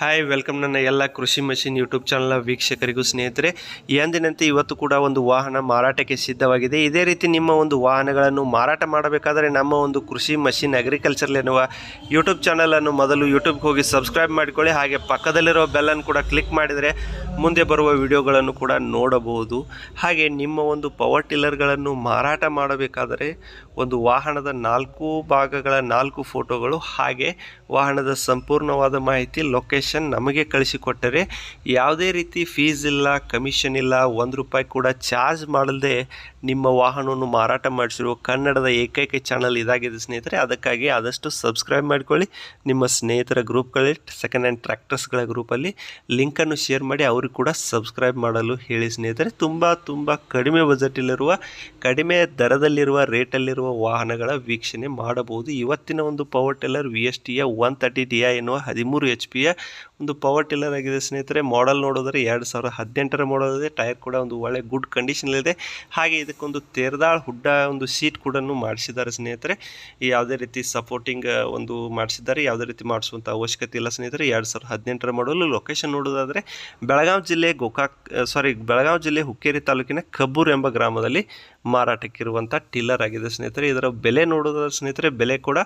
Hi welcome ನನ್ನ ಎಲ್ಲ ಕೃಷಿ ಮಷಿನ್ ಯೂಟ್ಯೂಬ್ ಚಾನಲ್ನ ವೀಕ್ಷಕರಿಗೂ ಸ್ನೇಹಿತರೆ. ಎಂದಿನಂತೆ ಇವತ್ತು ಕೂಡ ಒಂದು ವಾಹನ ಮಾರಾಟಕ್ಕೆ ಸಿದ್ಧವಾಗಿದೆ. ಇದೇ ರೀತಿ ನಿಮ್ಮ ಒಂದು ವಾಹನಗಳನ್ನು ಮಾರಾಟ ಮಾಡಬೇಕಾದರೆ ನಮ್ಮ ಒಂದು ಕೃಷಿ ಮಷಿನ್ ಅಗ್ರಿಕಲ್ಚರ್ ಎನ್ನುವ ಯೂಟ್ಯೂಬ್ ಚಾನಲನ್ನು ಮೊದಲು ಯೂಟ್ಯೂಬ್ಗೆ ಹೋಗಿ ಸಬ್ಸ್ಕ್ರೈಬ್ ಮಾಡಿಕೊಳ್ಳಿ. ಹಾಗೆ ಪಕ್ಕದಲ್ಲಿರೋ ಬೆಲ್ಲನ್ನು ಕೂಡ ಕ್ಲಿಕ್ ಮಾಡಿದರೆ ಮುಂದೆ ಬರುವ ವಿಡಿಯೋಗಳನ್ನು ಕೂಡ ನೋಡಬಹುದು. ಹಾಗೆ ನಿಮ್ಮ ಒಂದು ಪವರ್ ಟಿಲ್ಲರ್ಗಳನ್ನು ಮಾರಾಟ ಮಾಡಬೇಕಾದರೆ ಒಂದು ವಾಹನದ ನಾಲ್ಕು ಭಾಗಗಳ ನಾಲ್ಕು ಫೋಟೋಗಳು ಹಾಗೆ ವಾಹನದ ಸಂಪೂರ್ಣವಾದ ಮಾಹಿತಿ ಲೊಕೇಶನ್ ನಮಗೆ ಕಳಿಸಿಕೊಟ್ಟರೆ ಯಾವುದೇ ರೀತಿ ಫೀಸ್ ಇಲ್ಲ ಕಮಿಷನ್ ಇಲ್ಲ, ಒಂದು ರೂಪಾಯಿ ಕೂಡ ಚಾರ್ಜ್ ಮಾಡದೆ ನಿಮ್ಮ ವಾಹನವನ್ನು ಮಾರಾಟ ಮಾಡಿಸಿರುವ ಕನ್ನಡದ ಏಕೈಕ ಚಾನಲ್ ಇದಾಗಿದೆ ಸ್ನೇಹಿತರೆ. ಅದಕ್ಕಾಗಿ ಆದಷ್ಟು ಸಬ್ಸ್ಕ್ರೈಬ್ ಮಾಡಿಕೊಳ್ಳಿ. ನಿಮ್ಮ ಸ್ನೇಹಿತರ ಗ್ರೂಪ್ಗಳಲ್ಲಿ ಸೆಕೆಂಡ್ ಹ್ಯಾಂಡ್ ಟ್ರ್ಯಾಕ್ಟರ್ಸ್ಗಳ ಗ್ರೂಪಲ್ಲಿ ಲಿಂಕನ್ನು ಶೇರ್ ಮಾಡಿ ಅವ್ರಿಗೆ ಕೂಡ ಸಬ್ಸ್ಕ್ರೈಬ್ ಮಾಡಲು ಹೇಳಿ ಸ್ನೇಹಿತರೆ. ತುಂಬ ತುಂಬ ಕಡಿಮೆ ಬಜೆಟಲ್ಲಿರುವ ಕಡಿಮೆ ದರದಲ್ಲಿರುವ ರೇಟಲ್ಲಿರುವ ವಾಹನಗಳ ವೀಕ್ಷಣೆ ಮಾಡಬಹುದು. ಇವತ್ತಿನ ಒಂದು ಪವರ್ ಟೆಲ್ಲರ್ ವಿ ಎಸ್ ಟಿಯ ಒನ್ ತರ್ಟಿ ಡಿ ಎನ್ನುವ ಹದಿಮೂರು ಎಚ್ ಪಿಯ ಒಂದು ಪವರ್ ಟಿಲ್ಲರ್ ಆಗಿದೆ ಸ್ನೇಹಿತರೆ. ಮಾಡಲ್ ನೋಡಿದ್ರೆ ಎರಡು ಸಾವಿರದ ಹದಿನೆಂಟರ ಮಾಡೆಲ್ ಇದೆ. ಟೈರ್ ಕೂಡ ಒಂದು ಒಳ್ಳೆ ಗುಡ್ ಕಂಡೀಷನಲ್ಲಿದೆ ಹಾಗೆ ಇದಕ್ಕೊಂದು ತೇರ್ದಾಳ್ ಹುಡ್ಡ ಒಂದು ಸೀಟ್ ಕೂಡ ಮಾಡಿಸಿದ್ದಾರೆ ಸ್ನೇಹಿತರೆ. ಯಾವುದೇ ರೀತಿ ಸಪೋರ್ಟಿಂಗ್ ಒಂದು ಮಾಡಿಸಿದ್ದಾರೆ. ಯಾವುದೇ ರೀತಿ ಮಾಡಿಸುವಂಥ ಅವಶ್ಯಕತೆ ಇಲ್ಲ ಸ್ನೇಹಿತರೆ. ಎರಡು ಸಾವಿರದ ಹದಿನೆಂಟರ ಮಾಡಲು ಲೊಕೇಶನ್ ನೋಡೋದಾದರೆ ಬೆಳಗಾವಿ ಜಿಲ್ಲೆ ಗೋಕಾಕ್ ಸಾರಿ ಬೆಳಗಾವಿ ಜಿಲ್ಲೆ ಹುಕ್ಕೇರಿ ತಾಲೂಕಿನ ಕಬ್ಬೂರು ಎಂಬ ಗ್ರಾಮದಲ್ಲಿ ಮಾರಾಟಕ್ಕಿರುವಂಥ ಟಿಲ್ಲರ್ ಆಗಿದೆ ಸ್ನೇಹಿತರೆ. ಇದರ ಬೆಲೆ ನೋಡೋದಾದ್ರೆ ಸ್ನೇಹಿತರೆ, ಬೆಲೆ ಕೂಡ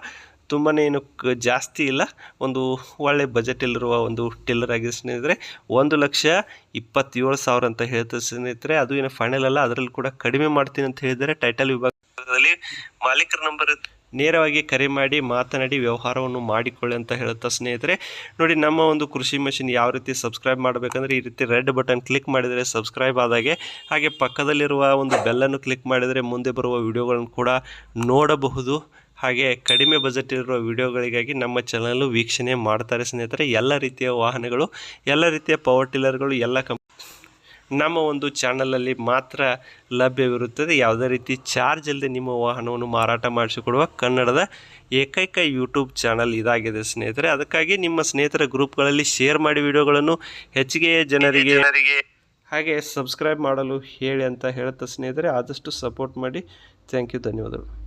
ತುಂಬಾ ಏನು ಜಾಸ್ತಿ ಇಲ್ಲ. ಒಂದು ಒಳ್ಳೆ ಬಜೆಟಲ್ಲಿರುವ ಒಂದು ಟಿಲ್ಲರ್ ಆಗಿದೆ ಸ್ನೇಹಿತರೆ. ಒಂದು ಲಕ್ಷ ಇಪ್ಪತ್ತೇಳು ಸಾವಿರ ಅಂತ ಹೇಳ್ತಾರೆ ಸ್ನೇಹಿತರೆ. ಅದು ಏನು ಫೈನಲ್ ಅಲ್ಲ, ಅದರಲ್ಲಿ ಕೂಡ ಕಡಿಮೆ ಮಾಡ್ತೀನಿ ಅಂತ ಹೇಳಿದರೆ ಟೈಟಲ್ ವಿಭಾಗದಲ್ಲಿ ಮಾಲೀಕರ ನಂಬರ್ ನೇರವಾಗಿ ಕರೆ ಮಾಡಿ, ಮಾತನಾಡಿ, ವ್ಯವಹಾರವನ್ನು ಮಾಡಿಕೊಳ್ಳಿ ಅಂತ ಹೇಳುತ್ತಾ ಸ್ನೇಹಿತರೆ. ನೋಡಿ, ನಮ್ಮ ಒಂದು ಕೃಷಿ ಮಷಿನ್ ಯಾವ ರೀತಿ ಸಬ್ಸ್ಕ್ರೈಬ್ ಮಾಡಬೇಕಂದ್ರೆ, ಈ ರೀತಿ ರೆಡ್ ಬಟನ್ ಕ್ಲಿಕ್ ಮಾಡಿದರೆ ಸಬ್ಸ್ಕ್ರೈಬ್ ಆದಾಗೆ, ಹಾಗೆ ಪಕ್ಕದಲ್ಲಿರುವ ಒಂದು ಬೆಲ್ಲನ್ನು ಕ್ಲಿಕ್ ಮಾಡಿದರೆ, ಮುಂದೆ ಬರುವ ವಿಡಿಯೋಗಳನ್ನು ಕೂಡ ನೋಡಬಹುದು. ಹಾಗೆ ಕಡಿಮೆ ಬಜೆಟ್ ಇರುವ ವಿಡಿಯೋಗಳಿಗಾಗಿ ನಮ್ಮ ಚಾನಲ್ ವೀಕ್ಷಣೆ ಮಾಡ್ತಾರೆ ಸ್ನೇಹಿತರೆ. ಎಲ್ಲ ರೀತಿಯ ವಾಹನಗಳು ಎಲ್ಲ ರೀತಿಯ ಪವರ್ ಟಿಲ್ಲರ್ಗಳು ಎಲ್ಲ ಕಂಪ್ ನಮ್ಮ ಒಂದು ಚಾನಲಲ್ಲಿ ಮಾತ್ರ ಲಭ್ಯವಿರುತ್ತದೆ. ಯಾವುದೇ ರೀತಿ ಚಾರ್ಜ್ ಇಲ್ಲದೆ ನಿಮ್ಮ ವಾಹನವನ್ನು ಮಾರಾಟ ಮಾಡಿಸಿಕೊಡುವ ಕನ್ನಡದ ಏಕೈಕ ಯೂಟ್ಯೂಬ್ ಚಾನಲ್ ಇದಾಗಿದೆ ಸ್ನೇಹಿತರೆ. ಅದಕ್ಕಾಗಿ ನಿಮ್ಮ ಸ್ನೇಹಿತರ ಗ್ರೂಪ್ಗಳಲ್ಲಿ ಶೇರ್ ಮಾಡಿ ವಿಡಿಯೋಗಳನ್ನು ಹೆಚ್ಚಿಗೆ ಜನರಿಗೆ ಹಾಗೆ ಸಬ್ಸ್ಕ್ರೈಬ್ ಮಾಡಲು ಹೇಳಿ ಅಂತ ಹೇಳ್ತಾ ಸ್ನೇಹಿತರೆ. ಆದಷ್ಟು ಸಪೋರ್ಟ್ ಮಾಡಿ. ಥ್ಯಾಂಕ್ ಯು ಧನ್ಯವಾದಗಳು.